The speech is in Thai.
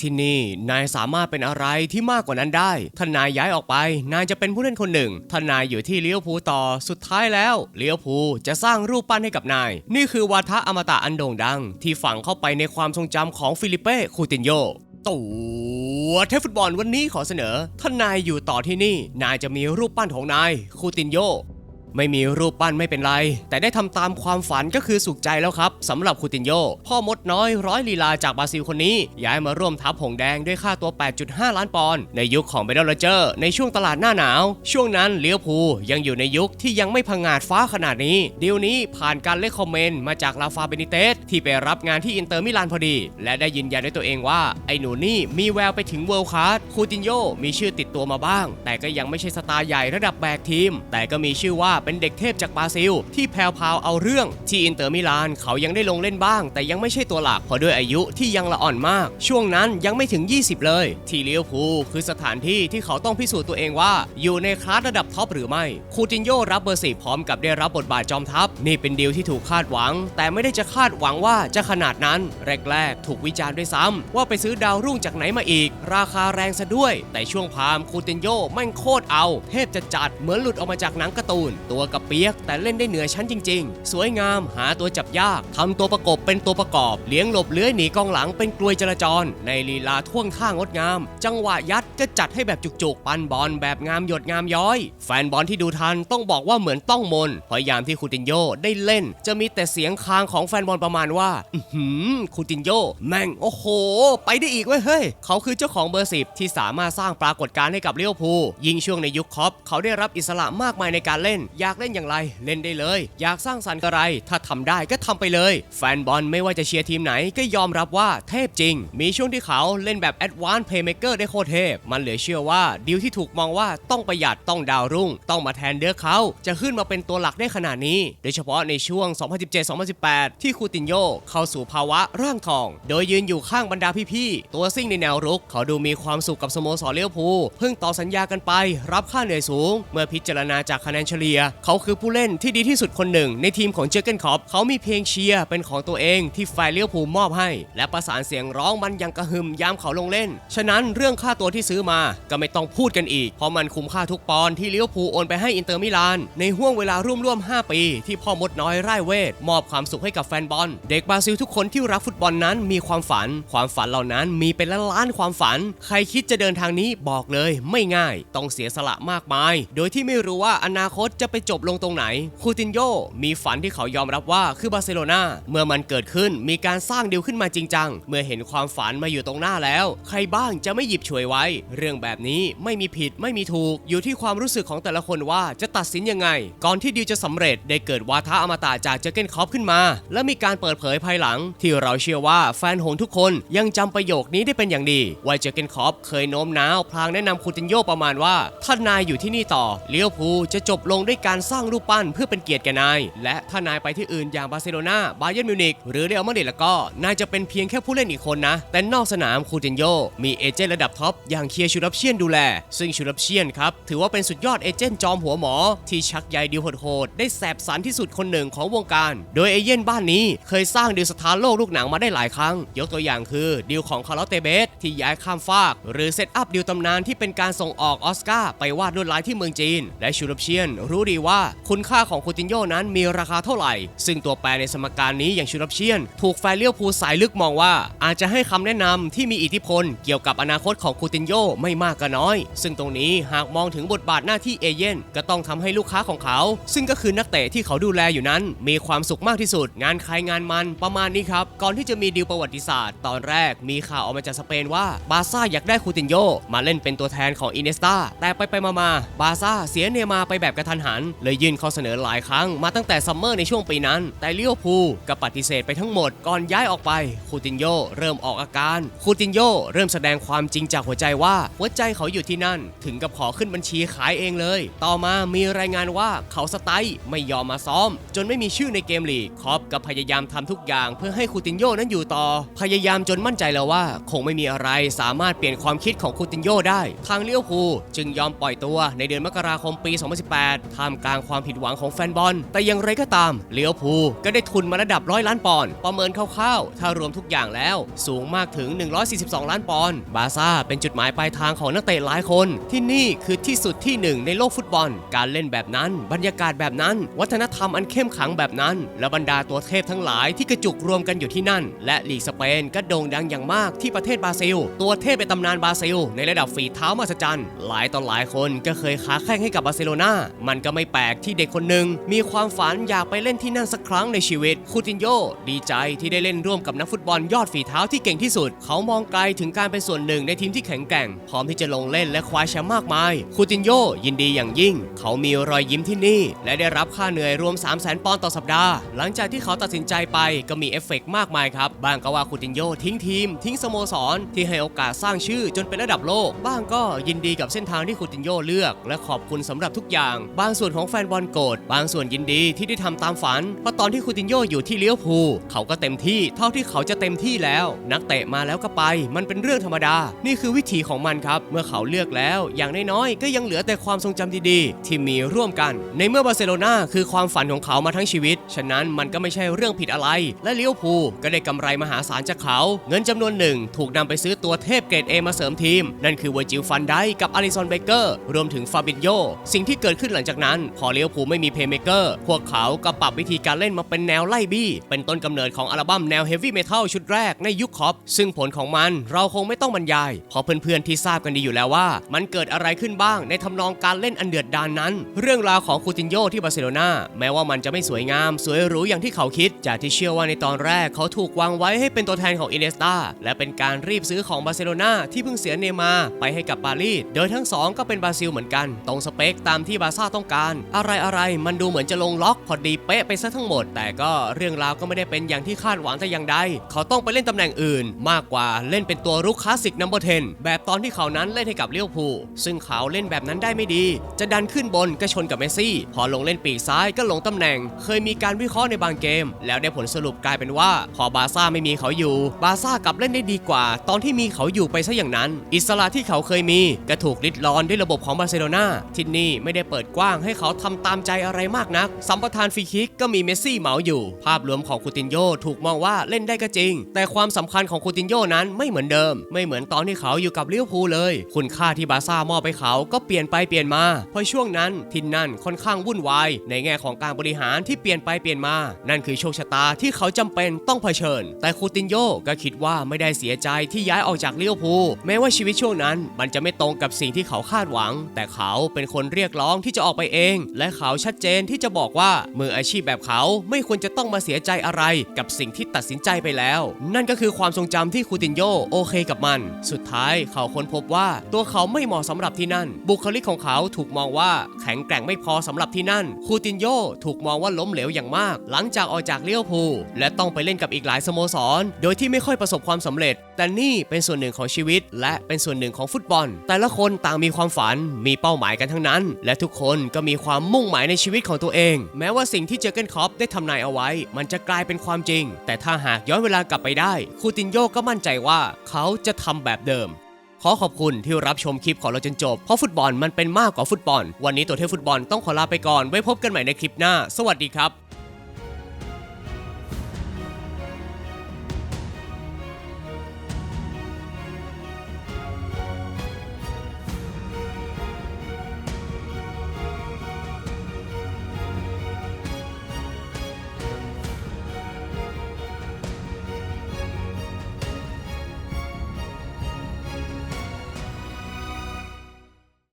ที่นี่นายสามารถเป็นอะไรที่มากกว่านั้นได้ถ้านายย้ายออกไป นายจะเป็นผู้เล่นคนหนึ่งถ้านายอยู่ที่เลี้ยวภูต่อสุดท้ายแล้วเลี้ยวภูจะสร้างรูปปั้นให้กับนาย นี่คือวาทะอมตะอันโด่งดัง ที่ฝังเข้าไปในความทรงจำของฟิลิเป้คูตินโยตัวเทฟุตบอลวันนี้ขอเสนอ ถ้านายอยู่ต่อที่นี่ นายจะมีรูปปั้นของนายคูตินโย ไม่มีรูปปั้นไม่เป็นไร แต่ได้ทำตามความฝันก็คือสุขใจแล้วครับสำหรับคูตินโย พ่อมดน้อยร้อยลีลาจากบราซิลคนนี้ ย้ายมาร่วมทัพหงแดงด้วยค่าตัว 8.5 ล้านปอนด์ในยุคของเบดลเจอร์ในช่วงตลาดหน้าหนาว ช่วงนั้นเลี้ยวภูยังอยู่ในยุคที่ยังไม่พังงาดฟ้าขนาดนี้ดีลนี้ผ่านการเลคคอมเมนต์มาจากลาฟาเบนิเตสที่ไปรับงานที่อินเตอร์มิลานพอดี และได้ยืนยันด้วยตัวเองว่า ไอ้หนูนี่มีแววไปถึงเวิลด์คลาสคูตินโยมีชื่อติดตัวมาบ้าง แต่ก็ยังไม่ใช่สตาร์ใหญ่ระดับแบกทีม แต่ก็มีชื่อว่าเป็นเด็กเทพจากบราซิล ที่แพรวเอาเรื่องที่อินเตอร์มิลานเขายังได้ลงเล่นบ้าง แต่ยังไม่ใช่ตัวหลักเพราะด้วยอายุที่ยังละอ่อนมาก ช่วงนั้นยังไม่ถึง 20 เลย ที่เลี้ยวภูคือสถานที่ที่เขาต้องพิสูจน์ตัวเองว่า อยู่ในคลาสระดับท็อปหรือไม่คูตินโยรับเบอร์สี่พร้อมกับได้รับบทบาทจอมทัพ นี่เป็นดีลที่ถูกคาดหวัง แต่ไม่ได้จะคาดหวังว่าจะขนาดนั้นแรกๆถูกวิจารณ์ด้วยซ้ำว่าไปซื้อดาวรุ่งจากไหนมาอีก ราคาแรงซะด้วย แต่ช่วงพามคูตินโยแม่งโคตรเอา เทพจะจัดเหมือนหลุดออกมาจากหนังการ์ตูนตัวกระเปียก แต่เล่นได้เหนือชั้นจริง ๆ สวยงามหาตัวจับยากทำตัวประกบเป็นตัวประกอบ เลี้ยงหลบเลื้อยหนีกองหลังเป็นกลวยจราจร ในลีลาท่วงท่างดงาม จังหวะยัดก็จัดให้แบบจุกๆ ปันบอลแบบงามหยดงามย้อย แฟนบอลที่ดูทันต้องบอกว่าเหมือนต้องมนพรายามที่คูตินโยได้เล่น จะมีแต่เสียงคางของแฟนบอลประมาณว่าอือหือคูตินโยแม่งโอ้โห ไปได้อีกเว้ยเฮ้ยเขาคือเจ้าของเบอร์สิบที่สามารถสร้างปรากฏการณ์ให้กับเลี้ยวภู ยิ่งช่วงในยุคคอปเขาได้รับอิสระมากมายในการเล่นอยากเล่นอย่างไรเล่นได้เลย อยากสร้างสรรค์อะไร ถ้าทำได้ก็ทำไปเลย แฟนบอลไม่ว่าจะเชียร์ทีมไหนก็ยอมรับว่าเทพจริง มีช่วงที่เขาเล่นแบบแอดวานซ์เพย์เมเกอร์ได้โคตรเทพ มันเหลือเชื่อว่าดีลที่ถูกมองว่าต้องประหยัดต้องดาวรุ่ง ต้องมาแทนเดือเขาจะขึ้นมาเป็นตัวหลักได้ขนาดนี้ โดยเฉพาะในช่วง 2017-2018 ที่คูตินโยเข้าสู่ภาวะร่างทอง โดยยืนอยู่ข้างบรรดาพี่ๆตัวซิ่งในแนวรุก เขาดูมีความสุขกับสโมสรเลี้ยวภูเพิ่งต่อสัญญากันไป รับค่าเหนื่อยสูง เมื่อพิจารณาจากคะแนนเฉลี่ยเขาคือผู้เล่นที่ดีที่สุดคนหนึ่ง ในทีมของเจอร์เกนคอปเขามีเพลงเชียร์เป็นของตัวเองที่แฟนเลี้ยวภูมอบให้ และประสานเสียงร้องมันยังกระหึ่มยามเขาลงเล่น ฉะนั้นเรื่องค่าตัวที่ซื้อมาก็ไม่ต้องพูดกันอีก เพราะมันคุ้มค่าทุกปอนที่เลี้ยวภูโอนไปให้อินเตอร์มิลาน ในห่วงเวลาร่วมๆ5ปี ที่พ่อมดน้อยไร่เวท มอบความสุขให้กับแฟนบอล เด็กบราซิลทุกคนที่รักฟุตบอลนั้นมีความฝัน ความฝันเหล่านั้นมีเป็นล้านๆความฝัน ใครคิดจะเดินทางนี้บอกเลย ไม่ง่าย ต้องเสียสละมากมาย โดยที่ไม่รู้ว่าอนาคตจะไปจบลงตรงไหน คูตินโยมีฝันที่เขายอมรับว่าคือบาร์เซโลนาเมื่อมันเกิดขึ้นมีการสร้างดีลขึ้นมาจริงจัง เมื่อเห็นความฝันมาอยู่ตรงหน้าแล้ว ใครบ้างจะไม่หยิบฉวยไว้ เรื่องแบบนี้ไม่มีผิดไม่มีถูก อยู่ที่ความรู้สึกของแต่ละคนว่าจะตัดสินยังไง ก่อนที่ดีลจะสำเร็จได้เกิดวาทะอมตะจากเจอเกนคอปขึ้นมา และมีการเปิดเผยภายหลัง ที่เราเชื่อว่าแฟนหงทุกคนยังจำประโยคนี้ได้เป็นอย่างดีว่าเจอเกนคอปเคยโน้มน้าวพลางแนะนำคูตินโยประมาณว่าถ้านายอยู่ที่นี่ต่อเลี้ยวภูจะจบลงด้วยการสร้างรูปปั้นเพื่อเป็นเกียรติแก่นาย และถ้านายไปที่อื่นอย่างบาร์เซโลนาบาเยิร์นมิวนิกหรือเรอัลมาดริดแล้วก็ นายจะเป็นเพียงแค่ผู้เล่นอีกคนนะ แต่นอกสนามคูตินโยมีเอเจนต์ระดับท็อปอย่างเคียร์ชูรัปเชียนดูแล ซึ่งชูรัปเชียนครับถือว่าเป็นสุดยอดเอเจนต์จอมหัวหมอ ที่ชักใยดีลโหดๆได้แสบสันที่สุดคนหนึ่งของวงการ โดยเอเย่นบ้านนี้เคยสร้างดีลสถานโลกลูกหนังมาได้หลายครั้ง ยกตัวอย่างคือดีลของคาร์ลอตเตเบสที่ย้ายข้ามฟาก หรือเซตอัพดีลตำนานที่เป็นการส่งออกออสการ์ไปวาดลวดลายที่เมืองจีน และชูรัปเชียนรู้ดีว่าคุณค่าของคูตินโยนั้นมีราคาเท่าไหร่ ซึ่งตัวแปรในสมการนี้อย่างชูรัปเชียน ถูกแฟนเลี้ยวภูสายลึกมองว่า อาจจะให้คำแนะนำที่มีอิทธิพล เกี่ยวกับอนาคตของคูตินโยไม่มากก็น้อย ซึ่งตรงนี้หากมองถึงบทบาทหน้าที่เอเย่นก็ต้องทำให้ลูกค้าของเขา ซึ่งก็คือนักเตะที่เขาดูแลอยู่นั้น มีความสุขมากที่สุด งานใครงานมันประมาณนี้ครับ ก่อนที่จะมีดีลประวัติศาสตร์ ตอนแรกมีข่าวออกมาจากสเปนว่าบาซ่าอยากได้คูตินโยมาเล่นเป็นตัวแทนของอินเนสตาแต่ไปไปมาๆบาซ่าเสียเนยมาไปแบบกระทันหันเลยยื่นข้อเสนอหลายครั้งมาตั้งแต่ซัมเมอร์ในช่วงปีนั้น แต่เลี้ยวภูก็ปฏิเสธไปทั้งหมดก่อนย้ายออกไป คูตินโยเริ่มออกอาการ คูตินโยเริ่มแสดงความจริงจากหัวใจว่าหัวใจเขาอยู่ที่นั่น ถึงกับขอขึ้นบัญชีขายเองเลย ต่อมามีรายงานว่าเขาสไตล์ไม่ยอมมาซ้อม จนไม่มีชื่อในเกมลีกคอปก็พยายามทำทุกอย่าง เพื่อให้คูตินโยนั้นอยู่ต่อ พยายามจนมั่นใจแล้วว่า คงไม่มีอะไรสามารถเปลี่ยนความคิดของคูตินโยได้ ทางเลี้ยวภูจึงยอมปล่อยตัวในเดือนมกราคมปี 2018ท่ามามกลางความผิดหวังของแฟนบอล แต่อย่างไรก็ตามเลี้ยวภูก็ได้ทุนมาระดับร้อยล้านปอนด์ประเมินคร่าวๆ ถ้ารวมทุกอย่างแล้ว สูงมากถึง 142 ล้านปอนด์บาซ่าเป็นจุดหมายปลายทางของนักเตะหลายคน ที่นี่คือที่สุดที่หนึ่งในโลกฟุตบอล การเล่นแบบนั้น บรรยากาศแบบนั้น วัฒนธรรมอันเข้มขังแบบนั้น และบรรดาตัวเทพทั้งหลายที่กระจุกรวมกันอยู่ที่นั่น และลีกสเปนก็โด่งดังอย่างมากที่ประเทศบราซิล ตัวเทพในตำนานบราซิล ในระดับฝีเท้ามหัศจรรย์หลายต่อหลายคนก็เคยค้าแข่งให้กับบาร์เซโลนามันก็ไม่แปลกที่เด็กคนหนึ่งมีความฝันอยากไปเล่นที่นั่นสักครั้งในชีวิต คูตินโยดีใจที่ได้เล่นร่วมกับนักฟุตบอลยอดฝีเท้าที่เก่งที่สุด เขามองไกลถึงการเป็นส่วนหนึ่งในทีมที่แข็งแกร่ง พร้อมที่จะลงเล่นและคว้าแชมป์มากมาย คูตินโยยินดีอย่างยิ่ง เขามีรอยยิ้มที่นี่ และได้รับค่าเหนื่อยรวม 3 0 0 0 0 0 ปอนด์ต่อสัปดาห์ หลังจากที่เขาตัดสินใจไปก็มีเอฟเฟกต์มากมายครับ บางก็ว่าคูตินโยทิ้งทีม ทิ้งสโมสร ที่ให้โอกาสสร้างชื่อจนเป็นระดับโลก บ้างก็ยินดีกับเส้นทางที่คูตินโยเลือก และขอบคุณสำหรับทุกอย่าง บางส่วนของแฟนบอลโกรธบางส่วนยินดีที่ได้ทำตามฝัน เพราะตอนที่คูตินโยอยู่ที่เลี้ยวภูเขาก็เต็มที่เท่าที่เขาจะเต็มที่แล้ว นักเตะมาแล้วก็ไป มันเป็นเรื่องธรรมดา นี่คือวิถีของมันครับ เมื่อเขาเลือกแล้ว อย่างน้อยๆก็ยังเหลือแต่ความทรงจำดีๆ ที่มีร่วมกัน ในเมื่อบาร์เซโลนาคือความฝันของเขามาทั้งชีวิต ฉะนั้นมันก็ไม่ใช่เรื่องผิดอะไร และเลี้ยวภูก็ได้กำไรมหาศาลจากเขา เงินจำนวนหนึ่งถูกนำไปซื้อตัวเทพเกรดเอมาเสริมทีม นั่นคือเวอร์จิลฟันไดกับอลิซอนเบเกอร์รวมถึงฟาบินโยสิ่งที่เกิดขึ้นหลังจากนั้นพอเลี้ยวภูไม่มีเพย์เมเกอร์ พวกเขาก็ปรับวิธีการเล่นมาเป็นแนวไล่บี้ เป็นต้นกำเนิดของอัลบั้มแนวเฮฟวี่เมทัลชุดแรกในยุคคอป ซึ่งผลของมันเราคงไม่ต้องบรรยาย เพราะเพื่อนๆที่ทราบกันดีอยู่แล้วว่า มันเกิดอะไรขึ้นบ้างในทำนองการเล่นอันเดือดดานนั้น เรื่องราวของคูตินโยที่บาร์เซโลนาแม้ว่ามันจะไม่สวยงามสวยหรูอย่างที่เขาคิด จากที่เชื่อว่าในตอนแรกเขาถูกวางไว้ให้เป็นตัวแทนของอินเนสตาและเป็นการรีบซื้อของบาร์เซโลนาที่เพิ่งเสียเนมาไปให้กับปารีสโดยทั้งสองก็เป็นบราซิลเหมือนกัน ตรงสเปคตามที่บาร์ซ่าต้องการอะไรอะไรๆ มันดูเหมือนจะลงล็อกพอดีเป๊ะไปซะทั้งหมด แต่ก็เรื่องราวก็ไม่ได้เป็นอย่างที่คาดหวังแต่อย่างใด เขาต้องไปเล่นตำแหน่งอื่น มากกว่าเล่นเป็นตัวรุกคลาสสิกนัมเบอร์10แบบตอนที่เขานั้นเล่นให้กับเลี้ยวภูซึ่งเขาเล่นแบบนั้นได้ไม่ดี จะดันขึ้นบนก็ชนกับเมสซี่ พอลงเล่นปีกซ้ายก็หลงตำแหน่ง เคยมีการวิเคราะห์ในบางเกม แล้วได้ผลสรุปกลายเป็นว่า พอบาซ่าไม่มีเขาอยู่ บาซ่ากลับเล่นได้ดีกว่า ตอนที่มีเขาอยู่ไปซะอย่างนั้น อิสระที่เขาเคยมีก็ถูกลิดรอนด้วยระบบของบาร์เซโลนาที่นี่ไม่ได้เปิดกว้างให้เขาทำตามใจอะไรมากนัก สัมปทานฟรีคิกก็มีเมสซี่เหมาอยู่ ภาพรวมของคูตินโยถูกมองว่าเล่นได้ก็จริง แต่ความสำคัญของคูตินโยนั้นไม่เหมือนเดิม ไม่เหมือนตอนที่เขาอยู่กับลิเวอร์พูลเลย คุณค่าที่บาซ่ามอบไปเขาก็เปลี่ยนไปเปลี่ยนมา เพราะช่วงนั้นทินนั่นค่อนข้างวุ่นวายในแง่ของการบริหารที่เปลี่ยนไปเปลี่ยนมา นั่นคือโชคชะตาที่เขาจำเป็นต้องเผชิญ แต่คูตินโยก็คิดว่าไม่ได้เสียใจที่ย้ายออกจากลิเวอร์พูลแม้ว่าชีวิตช่วงนั้น มันจะไม่ตรงกับสิ่งที่เขาคาดหวัง แต่เขาเป็นคนเรียกร้องที่จะออกไปเองและเขาชัดเจนที่จะบอกว่ามืออาชีพแบบเขาไม่ควรจะต้องมาเสียใจอะไรกับสิ่งที่ตัดสินใจไปแล้ว นั่นก็คือความทรงจำที่คูตินโยโอเคกับมัน สุดท้ายเขาค้นพบว่าตัวเขาไม่เหมาะสำหรับที่นั่น บุคลิกของเขาถูกมองว่าแข็งแกร่งไม่พอสำหรับที่นั่น คูตินโยถูกมองว่าล้มเหลวอย่างมาก หลังจากออกจากเลี้ยวภูและต้องไปเล่นกับอีกหลายสโมสร โดยที่ไม่ค่อยประสบความสำเร็จ แต่นี่เป็นส่วนหนึ่งของชีวิต และเป็นส่วนหนึ่งของฟุตบอล แต่ละคนต่างมีความฝันมีเป้าหมายกันทั้งนั้น และทุกคนก็มีมีความมุ่งหมายในชีวิตของตัวเอง แม้ว่าสิ่งที่เจอเกนคอปได้ทำนายเอาไว้ มันจะกลายเป็นความจริง แต่ถ้าหากย้อนเวลากลับไปได้ คูตินโยก็มั่นใจว่าเขาจะทำแบบเดิมขอขอบคุณที่รับชมคลิปของเราจนจบ เพราะฟุตบอลมันเป็นมากกว่าฟุตบอล วันนี้ตัวเทพฟุตบอลต้องขอลาไปก่อน ไว้พบกันใหม่ในคลิปหน้า สวัสดีครับ